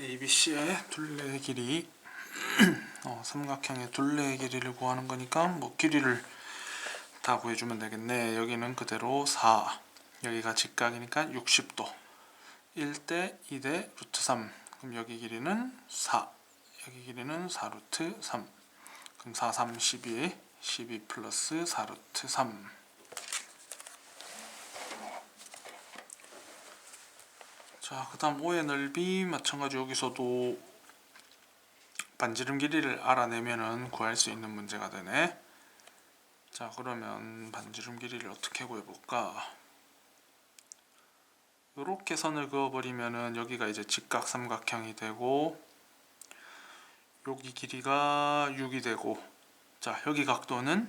ABC의 둘레의 길이 어, 삼각형의 둘레의 길이를 구하는 거니까 뭐 길이를 다 구해주면 되겠네. 여기는 그대로 4 여기가 직각이니까 60도. 1대 2대 루트 3 그럼 여기 길이는 4 여기 길이는 4 루트 3 그럼 4 3 12 12 플러스 4 루트 3 자, 그 다음 O의 넓이 마찬가지 여기서도 반지름 길이를 알아내면은 구할 수 있는 문제가 되네. 자, 그러면 반지름 길이를 어떻게 구해볼까? 이렇게 선을 그어버리면은 여기가 이제 직각 삼각형이 되고 여기 길이가 6이 되고 자, 여기 각도는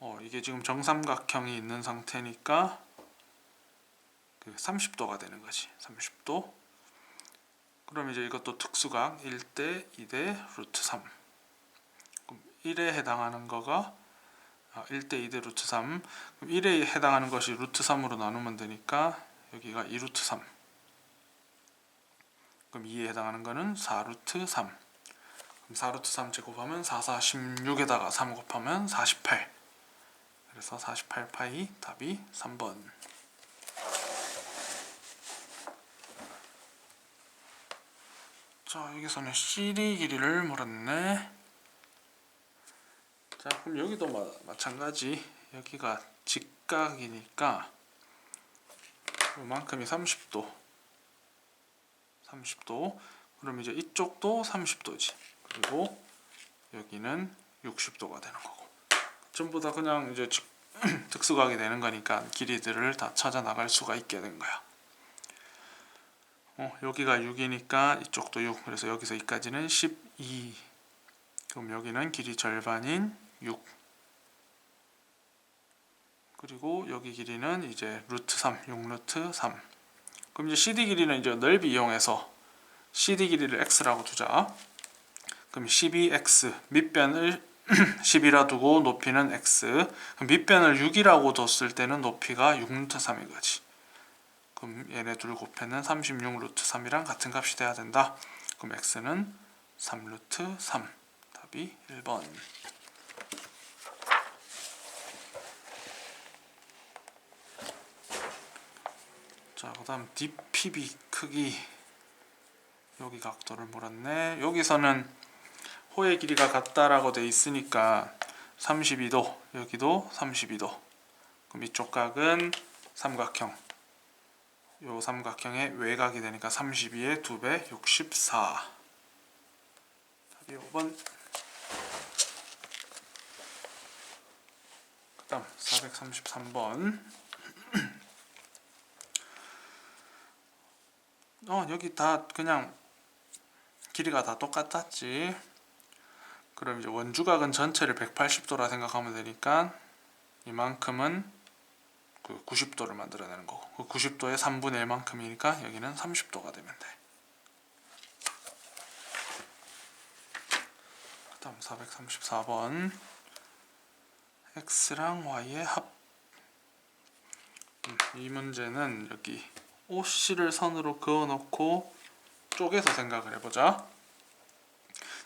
어, 이게 지금 정삼각형이 있는 상태니까 그 30도가 되는 거지. 30도. 그럼 이제 이것도 특수각 1대 2대 루트 3. 그럼 1에 해당하는 거가 아, 1대 2대 루트 3. 그럼 1에 해당하는 것이 루트 3으로 나누면 되니까 여기가 2 루트 3. 그럼 2에 해당하는 거는 4 루트 3. 그럼 4 루트 3 제곱하면 4 4 16에다가 3 곱하면 48. 그래서 48 파이 답이 3번. 자 여기서는 CD 길이를 물었네. 자 그럼 여기도 마, 마찬가지. 여기가 직각이니까 요만큼이 30도. 30도. 그럼 이제 이쪽도 30도지. 그리고 여기는 60도가 되는 거고. 전부 다 그냥 이제 직- 특수각이 되는 거니까 길이들을 다 찾아 나갈 수가 있게 된 거야 어, 여기가 6이니까 이쪽도 6 그래서 여기서 여기까지는 12 그럼 여기는 길이 절반인 6 그리고 여기 길이는 이제 루트 3 6루트 3 그럼 이제 CD 길이는 이제 넓이 이용해서 CD 길이를 x라고 두자. 그럼 12x 밑변을 10이라 두고 높이는 x. 그럼 밑변을 6이라고 뒀을 때는 높이가 6루트 3인 거지 그럼 얘네 둘 곱해는 36 루트 3이랑 같은 값이 돼야 된다. 그럼 x는 3 루트 3. 답이 1번. 자, 그 다음 DPB 크기 여기 각도를 물었네. 여기서는 호의 길이가 같다라고 돼 있으니까 32도, 여기도 32도. 그럼 이쪽 각은 삼각형 요 삼각형의 외곽이 되니까 32의 2배 64 답이 5번. 그 다음 433번. 어 여기 다 그냥 길이가 다 똑같았지. 그럼 이제 원주각은 전체를 180도라 생각하면 되니까 이만큼은 그 90도를 만들어내는 거고 그 90도의 3분의 1만큼이니까 여기는 30도가 되면 돼. 그 다음 434번 x랑 y의 합. 음, 이 문제는 여기 OC를 선으로 그어놓고 쪼개서 생각을 해보자.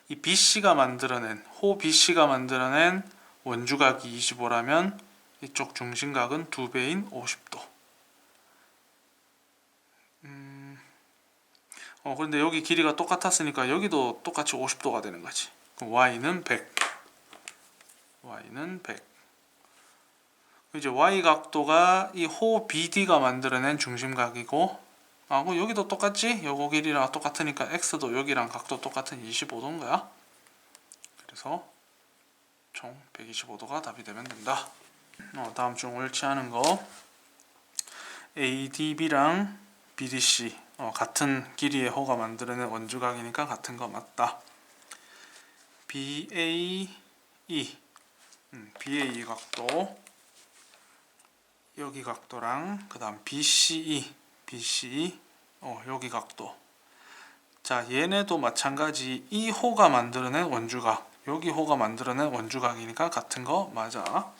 이 BC가 만들어낸 호 BC가 만들어낸 원주각이 25라면 이쪽 중심각은 두 배인 50도. 음, 어 근데 여기 길이가 똑같았으니까 여기도 똑같이 50도가 되는 거지. 그럼 y는 100. y는 100. 이제 y 각도가 이 호 BD가 만들어낸 중심각이고, 아, 그 여기도 똑같지? 요거 길이랑 똑같으니까 x도 여기랑 각도 똑같은 25도인 거야. 그래서 총 125도가 답이 되면 된다. 어, 다음 중 옳지 않은 거. ADB랑 BDC 어, 같은 길이의 호가 만들어낸 원주각이니까 같은 거 맞다. BAE 음, BAE 각도. 여기 각도랑 그 다음 BCE BCE 어, 여기 각도. 자 얘네도 마찬가지 이 호가 만들어낸 원주각 여기 호가 만들어낸 원주각이니까 같은 거 맞아.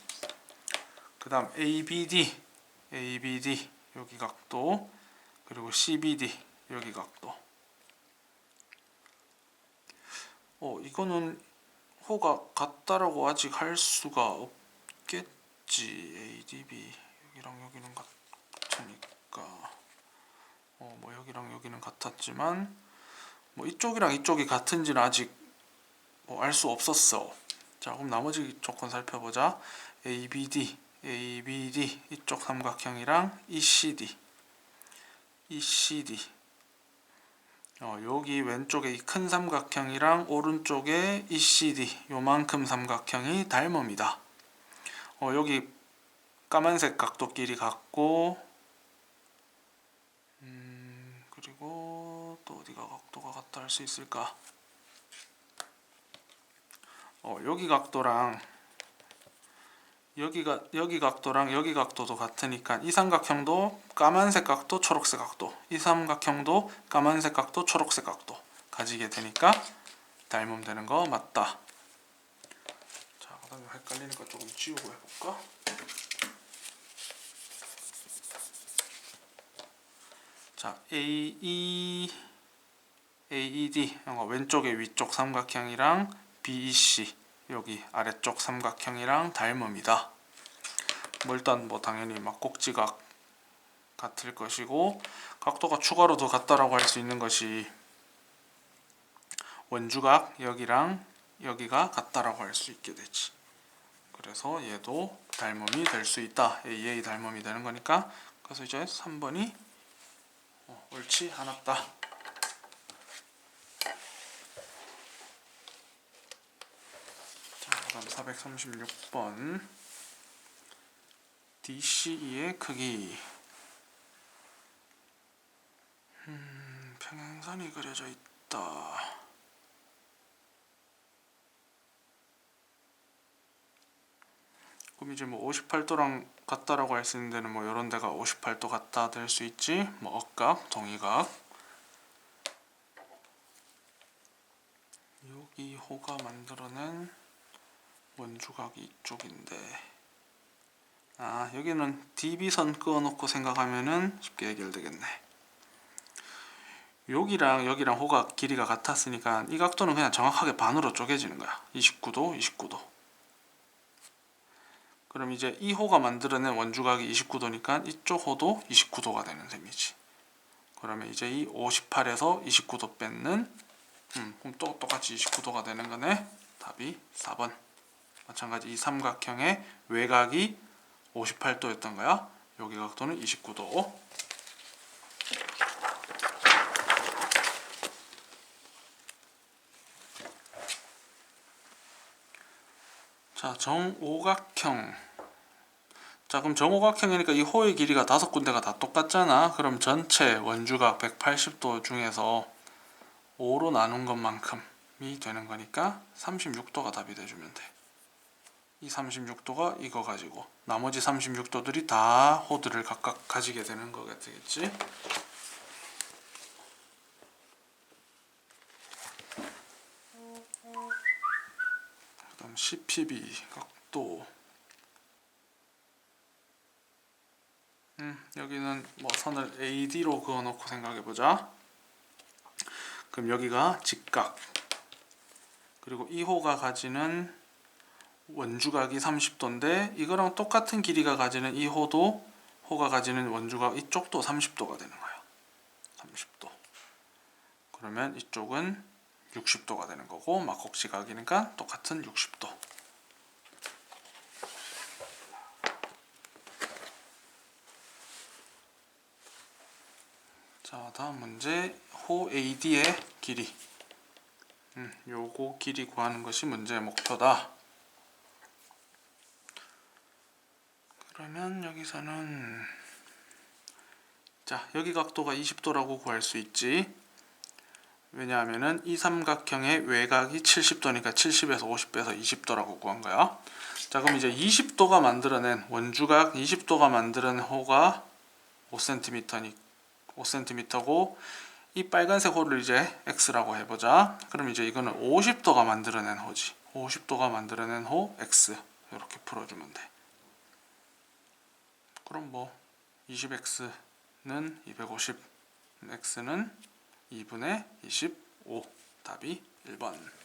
그 다음 ABD ABD 여기 각도 그리고 CBD 여기 각도. 어 이거는 호가 같다라고 아직 할 수가 없겠지. ADB 여기랑 여기는 같으니까. 어 뭐 여기랑 여기는 같았지만 뭐 이쪽이랑 이쪽이 같은지는 아직 뭐 알 수 없었어. 자 그럼 나머지 조건 살펴보자. ABD ABD 이쪽 삼각형이랑 ECD ECD 어, 여기 왼쪽에 이 큰 삼각형이랑 오른쪽에 ECD 요만큼 삼각형이 닮음이다. 어, 여기 까만색 각도끼리 같고 음, 그리고 또 어디가 각도가 같다 할 수 있을까? 어, 여기 각도랑 여기가 여기 각도랑 여기 각도도 같으니까 이 삼각형도 까만색 각도, 초록색 각도. 이 삼각형도 까만색 각도, 초록색 각도 가지게 되니까 닮음 되는 거 맞다. 자, 그다음에 헷갈리니까 조금 지우고 해볼까? 자, AE AED 어, 왼쪽에 위쪽 삼각형이랑 BEC 여기 아래쪽 삼각형이랑 닮음이다. 뭐 일단 뭐 당연히 막 꼭지각 같을 것이고 각도가 추가로 더 같다라고 할 수 있는 것이 원주각 여기랑 여기가 같다라고 할 수 있게 되지. 그래서 얘도 닮음이 될 수 있다. AA 닮음이 되는 거니까 그래서 이제 3번이 어, 옳지 않았다. 자, 그 다음 436번 DCE의 크기 음, 평행선이 그려져 있다. 그럼 이제 뭐 58도랑 같다라고 할 수 있는 데는 뭐 이런 데가 58도 같다 될 수 있지. 뭐 억각, 동의각. 여기 호가 만들어낸 원주각이 이쪽인데. 아 여기는 DB선 그어놓고 생각하면은 쉽게 해결되겠네. 여기랑 여기랑 호가 길이가 같았으니까 이 각도는 그냥 정확하게 반으로 쪼개지는 거야. 29도 29도. 그럼 이제 이 호가 만들어낸 원주각이 29도니까 이쪽 호도 29도가 되는 셈이지. 그러면 이제 이 58에서 29도 뺏는 음, 그럼 또 똑같이 29도가 되는 거네. 답이 4번 마찬가지 이 삼각형의 외곽이 58도였던 거야. 여기 각도는 29도. 자, 정오각형. 자, 그럼 정오각형이니까 이 호의 길이가 다섯 군데가 다 똑같잖아. 그럼 전체 원주각 180도 중에서 5로 나눈 것만큼이 되는 거니까 36도가 답이 돼주면 돼. 이 36도가 이거 가지고 나머지 36도들이 다 호드를 각각 가지게 되는 거가 되겠지. 그 다음 CPB 각도. 음, 여기는 뭐 선을 AD로 그어놓고 생각해보자. 그럼 여기가 직각. 그리고 이 호가 가지는 원주각이 30도인데 이거랑 똑같은 길이가 가지는 이 호도 호가 가지는 원주각 이쪽도 30도가 되는 거야. 30도. 그러면 이쪽은 60도가 되는 거고 막곡지각이니까 똑같은 60도. 자, 다음 문제 호 AD의 길이. 음, 요거 길이 구하는 것이 문제의 목표다. 그러면 여기서는 자 여기 각도가 20도라고 구할 수 있지. 왜냐하면은 이 삼각형의 외곽이 70도니까 70에서 50 빼서 20도라고 구한 거야. 자 그럼 이제 20도가 만들어낸 원주각 20도가 만들어낸 호가 5cm니 5cm고 이 빨간색 호를 이제 x라고 해보자. 그럼 이제 이거는 50도가 만들어낸 호지. 50도가 만들어낸 호 x. 이렇게 풀어주면 돼 그럼 뭐 20x는 250, x는 2분의 25 답이 1번